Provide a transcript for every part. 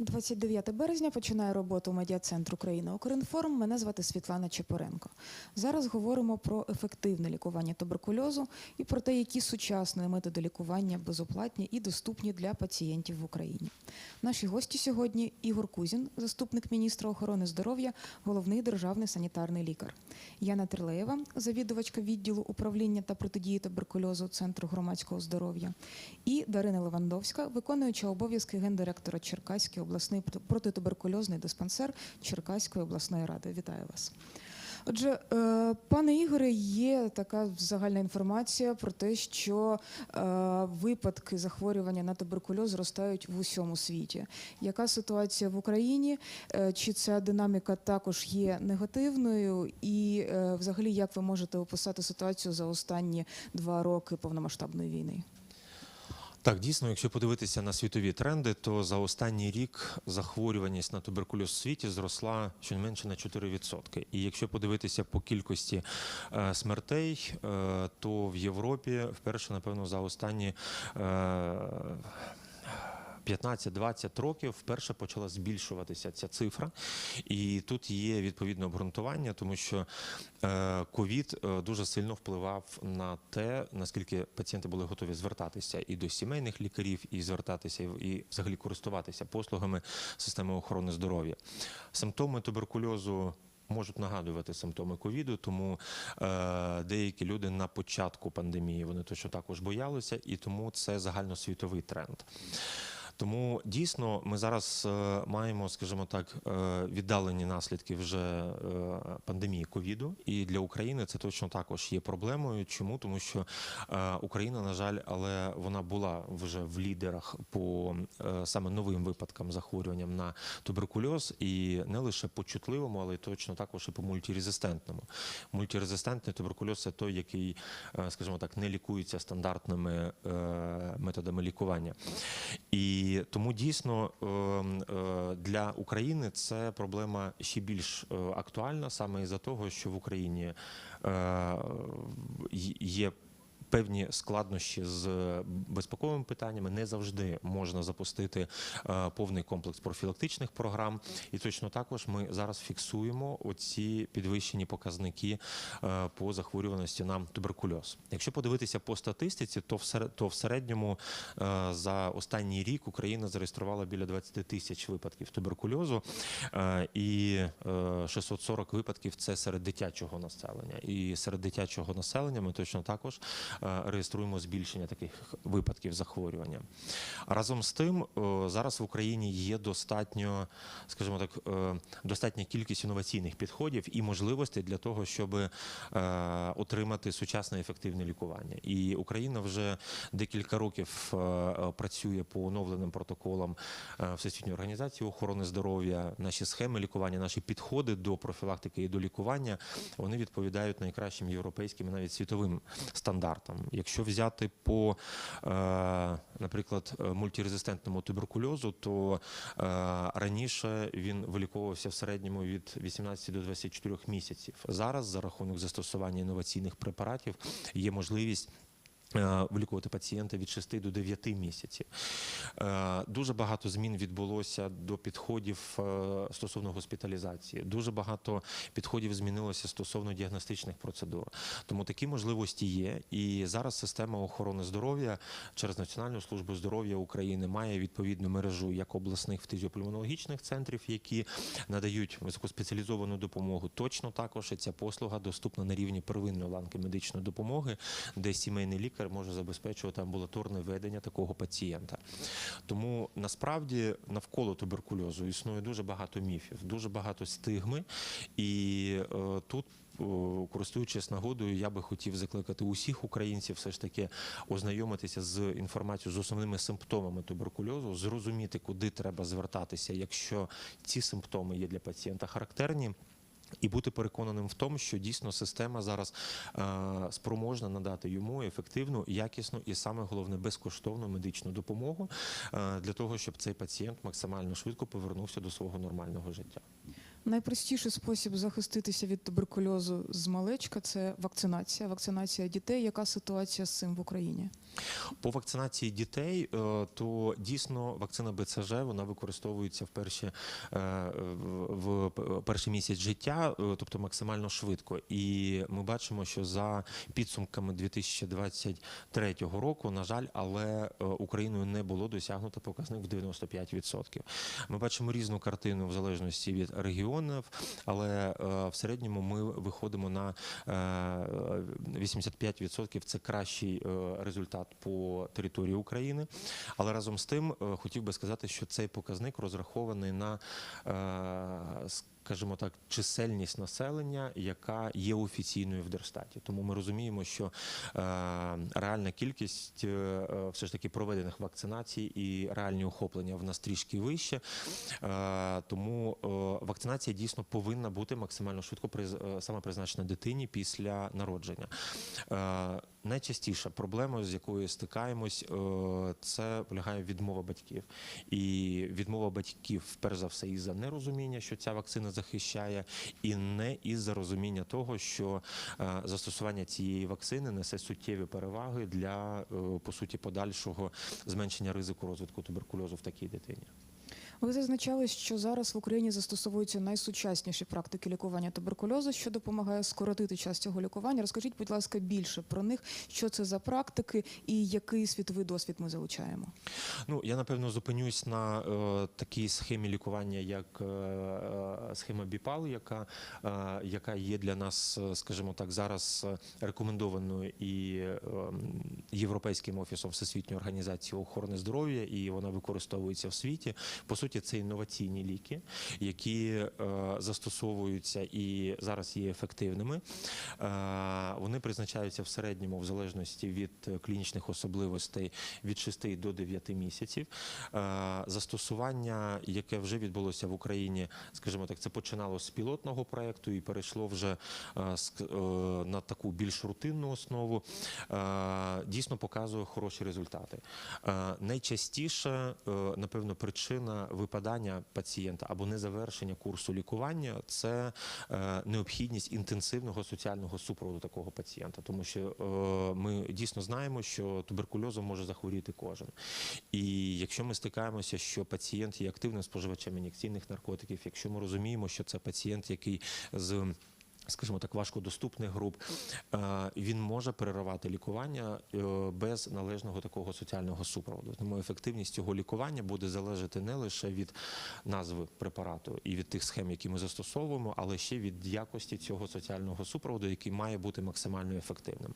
29 березня починає роботу медіа-центр Україна Укрінформ. Мене звати Світлана Чепоренко. Зараз говоримо про ефективне лікування туберкульозу і про те, які сучасні методи лікування безоплатні і доступні для пацієнтів в Україні. Наші гості сьогодні Ігор Кузін, заступник міністра охорони здоров'я, головний державний санітарний лікар. Яна Терлеєва, завідувачка відділу управління та протидії туберкульозу Центру громадського здоров'я, і Дарина Левандовська, виконуюча обов'язки гендиректора Черкаський обласний протитуберкульозний диспансер Черкаської обласної ради. Вітаю вас. Отже, е, пане Ігоре, є така загальна інформація про те, що е, випадки захворювання на туберкульоз зростають в усьому світі. Яка ситуація в Україні? Е, Чи ця динаміка також є негативною? І взагалі, як ви можете описати ситуацію за останні два роки повномасштабної війни? Так, дійсно, якщо подивитися на світові тренди, то за останній рік захворюваність на туберкульоз в світі зросла щонайменше на 4%. І якщо подивитися по кількості е, смертей, е, то в Європі вперше, напевно, за останні. Е, 15-20 років вперше почала збільшуватися ця цифра, і тут є відповідне обґрунтування, тому що е, ковід е, дуже сильно впливав на те, наскільки пацієнти були готові звертатися і до сімейних лікарів, і звертатися і взагалі користуватися послугами системи охорони здоров'я. Симптоми туберкульозу. Можуть нагадувати симптоми ковіду, тому е, деякі люди на початку пандемії вони точно також боялися, і тому це загальносвітовий тренд. Тому дійсно ми зараз е, маємо, скажімо так, е, віддалені наслідки вже е, пандемії ковіду, і для України це точно також є проблемою. Чому тому, що Україна, на жаль, але вона була вже в лідерах по саме новим випадкам захворюванням на туберкульоз, і не лише по чутливому, але й точно також і по мультирезистентному. Мультирезистентний туберкульоз це той, який, скажімо так, не лікується стандартними методами лікування. І тому дійсно е, е, для України це проблема ще більш е, актуальна саме із-за того, що в Україні е, є. Певні складнощі з безпековими питаннями не завжди можна запустити е, повний комплекс профілактичних програм, і точно також ми зараз фіксуємо оці підвищені показники е, по захворюваності на туберкульоз. Якщо подивитися по статистиці, то в серед- в середньому е, за останній рік Україна зареєструвала біля 20 тисяч випадків туберкульозу, е, і е, 640 випадків це серед дитячого населення. І серед дитячого населення ми точно також е, реєструємо збільшення таких випадків захворювання. Разом з тим, е, зараз в Україні є достатньо, скажімо так, е, достатня кількість інноваційних підходів і можливостей для того, щоб е, отримати сучасне ефективне лікування. І Україна вже декілька років е, е, працює по оновленим протоколам е, Всесвітньої організації охорони здоров'я. Наші схеми лікування, наші підходи до профілактики і до лікування вони відповідають найкращим європейським і навіть світовим стандартам. Якщо взяти по, е, наприклад, е, мультирезистентному туберкульозу, то е, раніше він виліковувався в середньому від 18 до 24 місяців. Зараз за рахунок застосування інноваційних препаратів є можливість. Е, Вилікувати пацієнта від 6 до 9 місяців. Е, Дуже багато змін відбулося до підходів е, стосовно госпіталізації. Дуже багато підходів змінилося стосовно діагностичних процедур. Тому такі можливості є. І зараз система охорони здоров'я через Національну службу здоров'я України має відповідну мережу як обласних фтизіопульмонологічних центрів, які надають високоспеціалізовану допомогу. Точно також ця послуга доступна на рівні первинної ланки медичної допомоги, де сімейний лікар може забезпечувати амбулаторне ведення такого пацієнта. Тому насправді навколо туберкульозу існує дуже багато міфів, дуже багато стигми, і е, тут. Користуючись нагодою, я би хотів закликати усіх українців все ж таки ознайомитися з інформацією з основними симптомами туберкульозу, зрозуміти, куди треба звертатися, якщо ці симптоми є для пацієнта характерні. І бути переконаним в тому, що дійсно система зараз е, спроможна надати йому ефективну, якісну і саме головне безкоштовну медичну допомогу е, для того, щоб цей пацієнт максимально швидко повернувся до свого нормального життя. Найпростіший спосіб захиститися від туберкульозу з малечка це вакцинація. Вакцинація дітей. Яка ситуація з цим в Україні? По вакцинації дітей, е, то дійсно вакцина БЦЖ вона використовується в перші е, в перший місяць життя, е, тобто максимально швидко. І ми бачимо, що за підсумками 2023 року, на жаль, але Україною не було досягнуто показник в 95%. Ми бачимо різну картину в залежності від регіонів, але е, в середньому ми виходимо на е, 85% це кращий е, результат по території України. Але разом з тим е, хотів би сказати, що цей показник розрахований на е, скажімо так, чисельність населення, яка є офіційною в Держстаті. Тому ми розуміємо, що е, реальна кількість е, все ж таки проведених вакцинацій і реальні охоплення в нас трішки вище. Е, тому вакцинація дійсно повинна бути максимально швидко саме призначена дитині після народження. Найчастіша проблема, з якою стикаємось, е, це полягає відмова батьків. І відмова батьків, перш за все, із за нерозуміння, що ця вакцина захищає, і не із за розуміння того, що е, застосування цієї вакцини несе суттєві переваги для е, по суті подальшого зменшення ризику розвитку туберкульозу в такій дитині. Ви зазначали, що зараз в Україні застосовуються найсучасніші практики лікування туберкульозу, що допомагає скоротити час цього лікування. Розкажіть, будь ласка, більше про них, що це за практики і який світовий досвід ми залучаємо. Ну я напевно зупинюсь на е, такій схемі лікування, як е, е, схема Біпал, яка, е, яка є для нас, е, скажімо так, зараз е, рекомендованою і е, Європейським офісом Всесвітньої організації охорони здоров'я, і вона використовується в світі. По суті, це інноваційні ліки, які е, застосовуються і зараз є ефективними. Е, Вони призначаються в середньому в залежності від клінічних особливостей від 6 до 9 місяців. Е, Застосування, яке вже відбулося в Україні, скажімо так, це починало з пілотного проекту і перейшло вже на таку більш рутинну основу. Дійсно показує хороші результати. Найчастіше, напевно, причина випадання пацієнта або незавершення курсу лікування це е, необхідність інтенсивного соціального супроводу такого пацієнта, тому що е, ми дійсно знаємо, що туберкульозом може захворіти кожен. І якщо ми стикаємося, що пацієнт є активним споживачем ін'єкційних наркотиків, якщо ми розуміємо, що це пацієнт, який з Скажімо так, важкодоступних груп, е, він може переривати лікування е, без належного такого соціального супроводу. Тому ефективність цього лікування буде залежати не лише від назви препарату і від тих схем, які ми застосовуємо, але ще від якості цього соціального супроводу, який має бути максимально ефективним.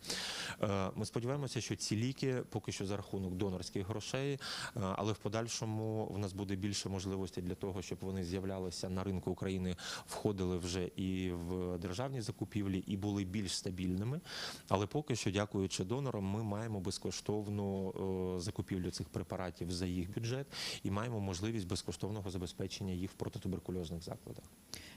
Е, Ми сподіваємося, що ці ліки поки що за рахунок донорських грошей, але в подальшому в нас буде більше можливостей для того, щоб вони з'являлися на ринку України, входили вже і в державні закупівлі, і були більш стабільними. Але поки що, дякуючи донорам, ми маємо безкоштовну е, закупівлю цих препаратів за їх бюджет і маємо можливість безкоштовного забезпечення їх в протитуберкульозних закладах.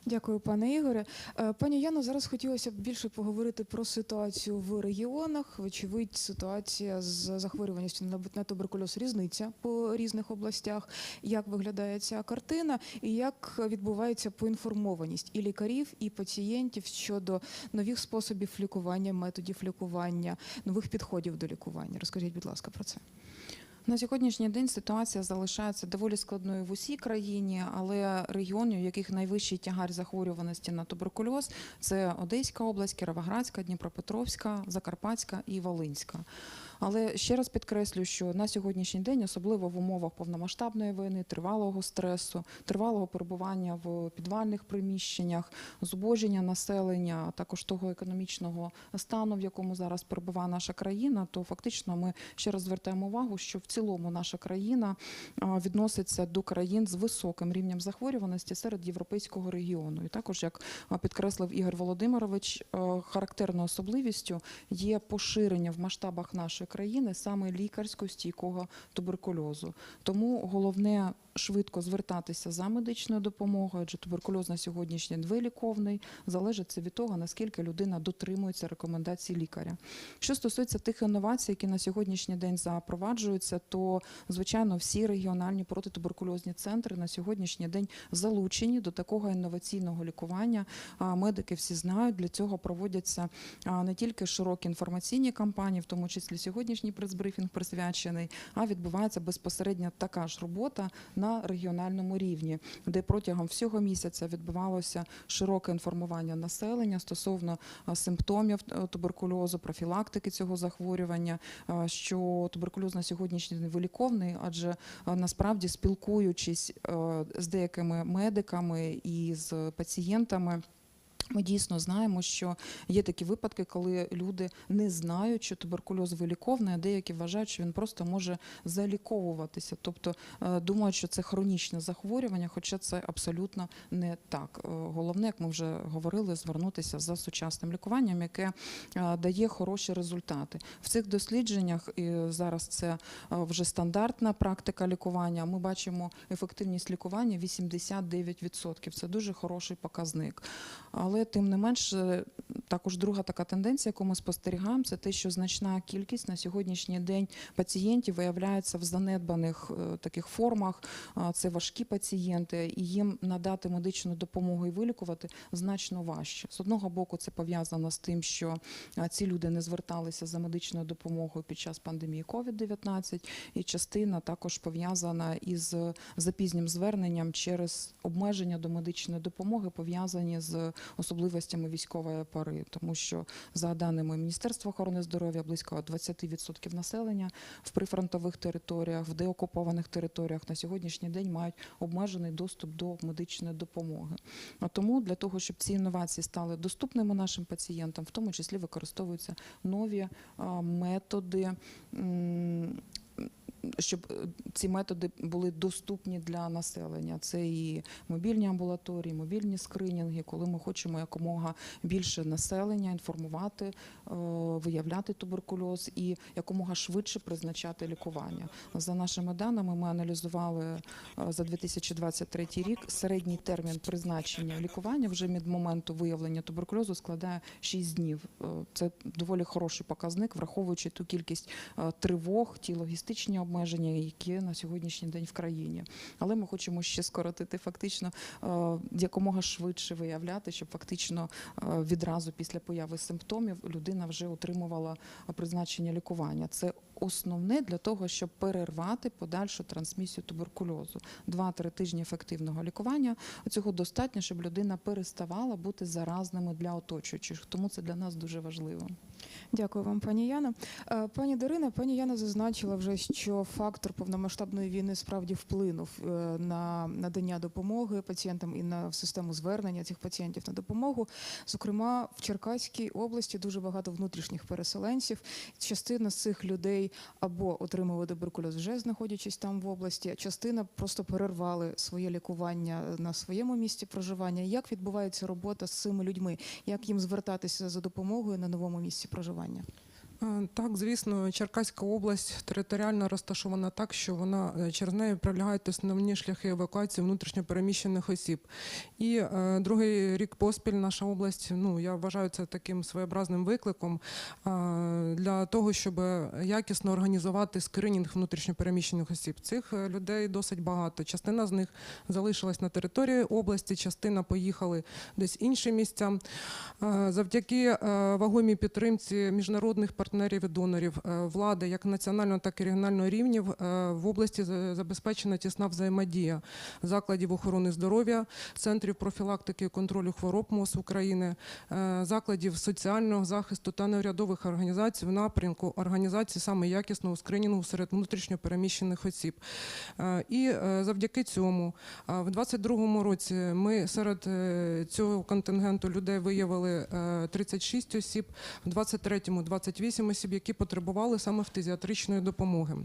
Дякую, пане Ігоре. Е, Пані Яно, зараз хотілося б більше поговорити про ситуацію в регіонах. Вочевидь, ситуація з захворюваністю на туберкульоз різниця по різних областях. Як виглядає ця картина, і як відбувається поінформованість і лікарів, і пацієнтів щодо нових способів лікування, методів лікування, нових підходів до лікування? Розкажіть, будь ласка, про це. На сьогоднішній день ситуація залишається доволі складною в усій країні, але регіони, у яких найвищий тягар захворюваності на туберкульоз, це Одеська область, Кіровоградська, Дніпропетровська, Закарпатська і Волинська. Але ще раз підкреслю, що на сьогоднішній день, особливо в умовах повномасштабної війни, тривалого стресу, тривалого перебування в підвальних приміщеннях, зубоження населення, також того економічного стану, в якому зараз перебуває наша країна, то фактично ми ще раз звертаємо увагу, що в цілому наша країна відноситься до країн з високим рівнем захворюваності серед європейського регіону. І також, як підкреслив Ігор Володимирович, характерною особливістю є поширення в масштабах нашої країни саме лікарсько стійкого туберкульозу. Тому головне швидко звертатися за медичною допомогою, адже туберкульоз на сьогоднішній день виліковний, залежить це від того, наскільки людина дотримується рекомендацій лікаря. Що стосується тих інновацій, які на сьогоднішній день запроваджуються, то звичайно всі регіональні протитуберкульозні центри на сьогоднішній день залучені до такого інноваційного лікування. А Медики всі знають, для цього проводяться не тільки широкі інформаційні кампанії, в тому числі сьогоднішній прес-брифінг присвячений, а відбувається безпосередньо така ж робота на регіональному рівні, де протягом всього місяця відбувалося широке інформування населення стосовно симптомів е, туберкульозу, профілактики цього захворювання, що туберкульоз на сьогоднішній день виліковний, адже насправді спілкуючись е, з деякими медиками і з пацієнтами. Ми дійсно знаємо, що є такі випадки, коли люди не знають, що туберкульоз виліковний, а деякі вважають, що він просто може заліковуватися, тобто е, думають, що це хронічне захворювання, хоча це абсолютно не так. Е, Головне, як ми вже говорили, звернутися за сучасним лікуванням, яке е, дає хороші результати. В цих дослідженнях і зараз це вже стандартна практика лікування. Ми бачимо ефективність лікування 89%. Це дуже хороший показник. Але тим не менш, е, також друга така тенденція, яку ми спостерігаємо, це те, що значна кількість на сьогоднішній день пацієнтів виявляється в занедбаних е, таких формах. Це важкі пацієнти, і їм надати медичну допомогу і вилікувати значно важче. З одного боку, це пов'язано з тим, що ці люди не зверталися за медичною допомогою під час пандемії COVID-19, і частина також пов'язана із запізнім зверненням через обмеження до медичної допомоги, пов'язані з особливостями військової пори, тому що за даними Міністерства охорони здоров'я близько 20% населення в прифронтових територіях, в деокупованих територіях на сьогоднішній день мають обмежений доступ до медичної допомоги. А тому для того, щоб ці інновації стали доступними нашим пацієнтам, в тому числі використовуються нові методи. Щоб е, ці методи були доступні для населення, це і мобільні амбулаторії, мобільні скринінги, коли ми хочемо якомога більше населення інформувати, е, виявляти туберкульоз і якомога швидше призначати лікування. За нашими даними, ми аналізували е, за 2023 рік середній термін призначення лікування вже від моменту виявлення туберкульозу складає 6 днів. Це доволі хороший показник, враховуючи ту кількість тривог, ті логістичні обмеження, які на сьогоднішній день в країні. Але ми хочемо ще скоротити фактично е, якомога швидше виявляти, щоб фактично е, відразу після появи симптомів людина вже отримувала призначення лікування. Це основне для того, щоб перервати подальшу трансмісію туберкульозу. Два-три тижні ефективного лікування цього достатньо, щоб людина переставала бути заразними для оточуючих. Тому це для нас дуже важливо. Дякую вам, пані Яна. Е, Пані Дарина, пані Яна зазначила вже, що фактор повномасштабної війни справді вплинув е, на надання допомоги пацієнтам і на систему звернення цих пацієнтів на допомогу. Зокрема, в Черкаській області дуже багато внутрішніх переселенців. Частина з цих людей або отримали туберкульоз, вже знаходячись там в області, частина просто перервали своє лікування на своєму місці проживання. Як відбувається робота з цими людьми? Як їм звертатися за допомогою на новому місці проживання? Е, Так, звісно, Черкаська область територіально розташована так, що вона е, через неї пролягають основні шляхи евакуації внутрішньопереміщених осіб. І е, другий рік поспіль наша область, ну я вважаю це таким своєобразним викликом е, для того, щоб якісно організувати скринінг внутрішньопереміщених осіб. Цих е, людей досить багато. Частина з них залишилась на території області, частина поїхали десь інші місця. Е, Завдяки е, вагомій підтримці міжнародних партнерів і донорів е, влади, як національного, так і регіонального рівнів, е, в області забезпечена тісна взаємодія закладів охорони здоров'я, центрів профілактики і контролю хвороб МОЗ України, е, закладів соціального захисту та неурядових організацій в напрямку організації саме якісного скринінгу серед внутрішньопереміщених осіб. І завдяки цьому в 22-му році ми серед цього контингенту людей виявили е, 36 осіб, в 23-му 28 вісім осіб, які потребували саме фтизіатричної допомоги.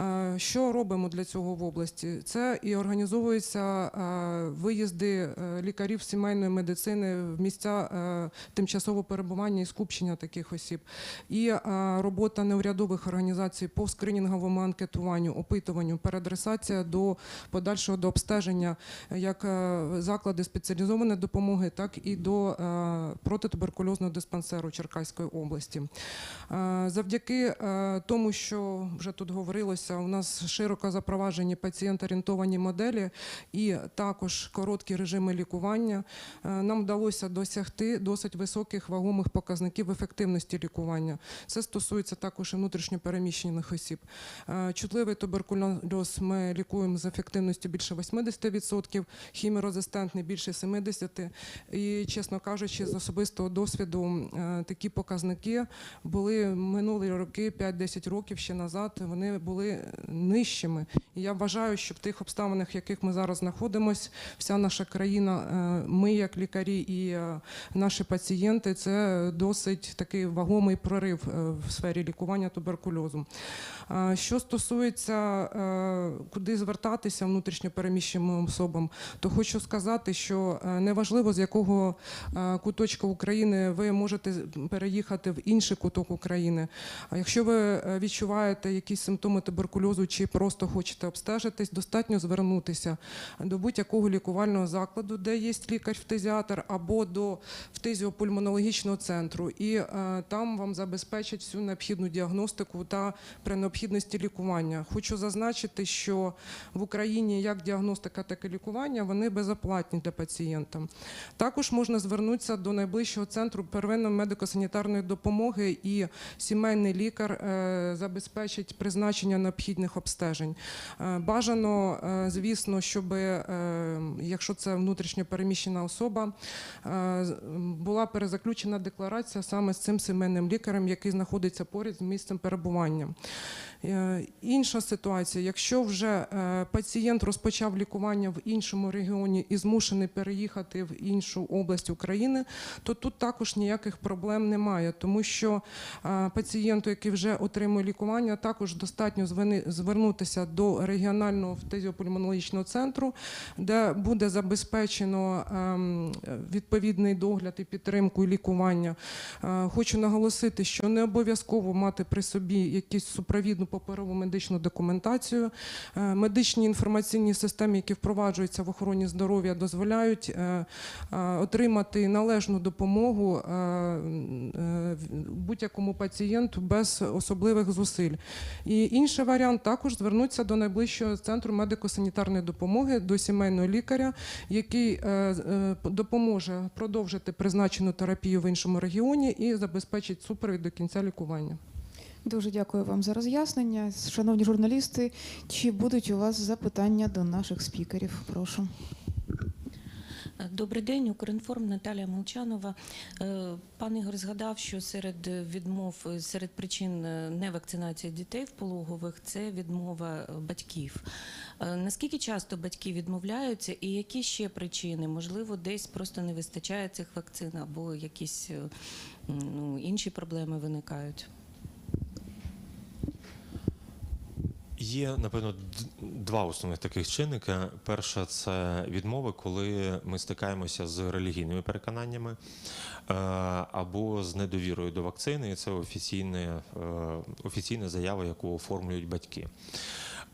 Е, Що робимо для цього в області? Це і організовуються е, виїзди е, лікарів сімейної медицини в місця тимчасового перебування і скупчення таких осіб, і робота неурядових організацій по скринінговому анкетуванню, опитуванню, переадресація до подальшого до обстеження як заклади спеціалізованої допомоги, так і до протитуберкульозного диспансеру Черкаської області. Е, Завдяки е, тому, що вже тут говорилося, у нас широко запроваджені пацієнт-орієнтовані моделі і також короткі режими лікування. е, Нам вдалося досягти досить високих вагомих показників ефективності лікування. Це стосується також і внутрішньопереміщених осіб. Чутливий туберкульоз ми лікуємо з ефективністю більше 80%, хіміорезистентний більше 70%. І, чесно кажучи, з особистого досвіду такі показники були минулі роки, 5-10 років ще назад, вони були нижчими. І я вважаю, що в тих обставинах, в яких ми зараз знаходимося, вся наша країна, е, ми як лікарі і е, наші пацієнти, це досить такий вагомий прорив е, в сфері лікування туберкульозу. Що стосується, куди звертатися внутрішньопереміщеним особам, то хочу сказати, що неважливо з якого куточка України ви можете переїхати в інший куток України. А якщо ви е, відчуваєте якісь симптоми туберкульозу чи просто хочете обстежитись, достатньо звернутися до будь-якого лікувального закладу, де є лікар-фтизіатр, або до фтизіопульмонологічного центру, і е, там вам забезпечать всю необхідну діагностику та при необхідності лікування. Хочу зазначити, що в Україні як діагностика, так і лікування вони безоплатні для пацієнта. Також можна звернутися до найближчого центру первинної медико-санітарної допомоги, і сімейний лікар е, забезпечить призначення необхідних обстежень. Е, Бажано, е, звісно, щоб якщо це внутрішньо переміщена особа, була перезаключена декларація саме з цим сімейним лікарем, який знаходиться поряд з місцем перебування. Е, Інша ситуація, якщо вже е, пацієнт розпочав лікування в іншому регіоні і змушений переїхати в іншу область України, то тут також ніяких проблем немає, тому що е, пацієнту, який вже отримує лікування, також достатньо звернутися до регіонального фтизіопульмонологічного центру, де буде забезпечено ем, відповідний догляд і підтримку і лікування. Хочу наголосити, що не обов'язково мати при собі якусь супровідну паперову медичну документацію. Е, Медичні інформаційні системи, які впроваджуються в охороні здоров'я, дозволяють е, е, отримати належну допомогу будь-якому пацієнту без особливих зусиль. І інший варіант також звернутися до найближчого центру медико-санітарної допомоги, до сімейного лікаря, який допоможе продовжити призначену терапію в іншому регіоні і забезпечить супровід до кінця лікування. Дуже дякую вам за роз'яснення. Шановні журналісти, чи будуть у вас запитання до наших спікерів? Прошу. Добрий день, Укрінформ Наталія Молчанова. Е, Пан Ігор згадав, що серед відмов, серед причин е, невакцинації дітей в пологових це відмова е, батьків. Наскільки часто батьки відмовляються, і які ще причини? Можливо, десь просто не вистачає цих вакцин, або якісь ну, інші проблеми виникають? Є, напевно, два основних таких чинника. Перша це відмови, коли ми стикаємося з релігійними переконаннями е, або з недовірою до вакцини. Це офіційне, е, офіційна заява, яку оформлюють батьки.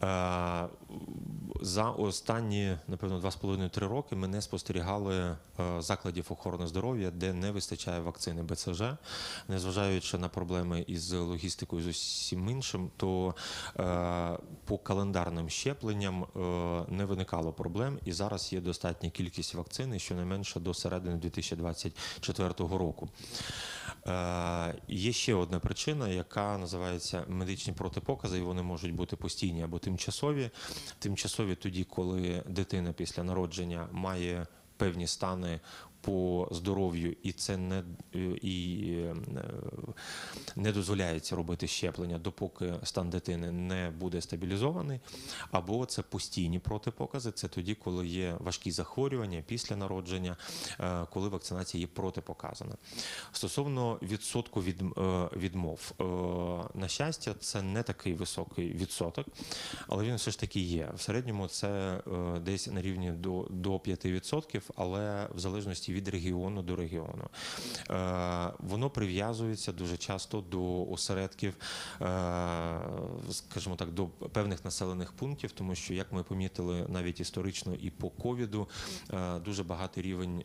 Е, За останні, напевно, два з половиною три роки ми не спостерігали е, закладів охорони здоров'я, де не вистачає вакцини БЦЖ, незважаючи на проблеми із логістикою з усім іншим, то е, по календарним щепленням не виникало проблем, і зараз є достатня кількість вакцини, щонайменше до середини 2024 року. Є ще одна причина, яка називається медичні протипокази, і вони можуть бути постійні або тимчасові. Тимчасові тоді, коли дитина після народження має певні стани по здоров'ю, і це не е, і е, не дозволяється робити щеплення, допоки стан дитини не буде стабілізований, або це постійні протипокази. Це тоді, коли є важкі захворювання після народження, е, коли вакцинація є протипоказана. Стосовно відсотку від, відмов, на щастя, це не такий високий відсоток, але він все ж таки є. В середньому це десь на рівні до, до 5%, але в залежності від регіону до регіону. Е, Воно прив'язується дуже часто до осередків, е, скажімо так, до певних населених пунктів, тому що, як ми помітили навіть історично і по ковіду, е, дуже багатий рівень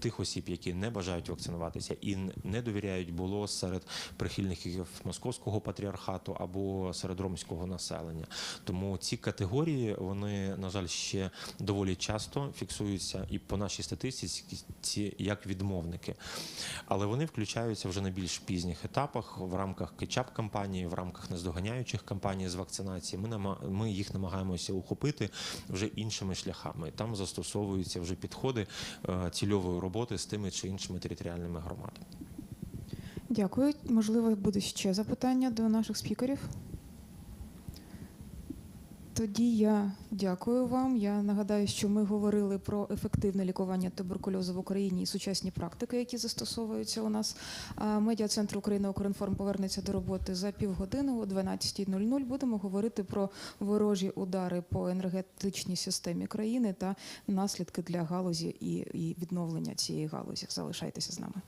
тих осіб, які не бажають вакцинуватися і не довіряють, було серед прихильників московського патріархату або серед ромського населення. Тому ці категорії вони, на жаль, ще доволі часто фіксуються і по нашій статистиці як відмовники. Але вони включаються вже на більш пізніх етапах в рамках кетчап кампанії, в рамках наздоганяючих кампаній з вакцинації. Ми ми їх намагаємося ухопити вже іншими шляхами. Там застосовуються вже підходи е, цільової роботи з тими чи іншими територіальними громадами. Дякую. Можливо, буде ще запитання до наших спікерів. Тоді я дякую вам. Я нагадаю, що ми говорили про ефективне лікування туберкульозу в Україні і сучасні практики, які застосовуються у нас. Медіа-центр України «Укрінформ» повернеться до роботи за півгодини о 12.00. Будемо говорити про ворожі удари по енергетичній системі країни та наслідки для галузі і відновлення цієї галузі. Залишайтеся з нами.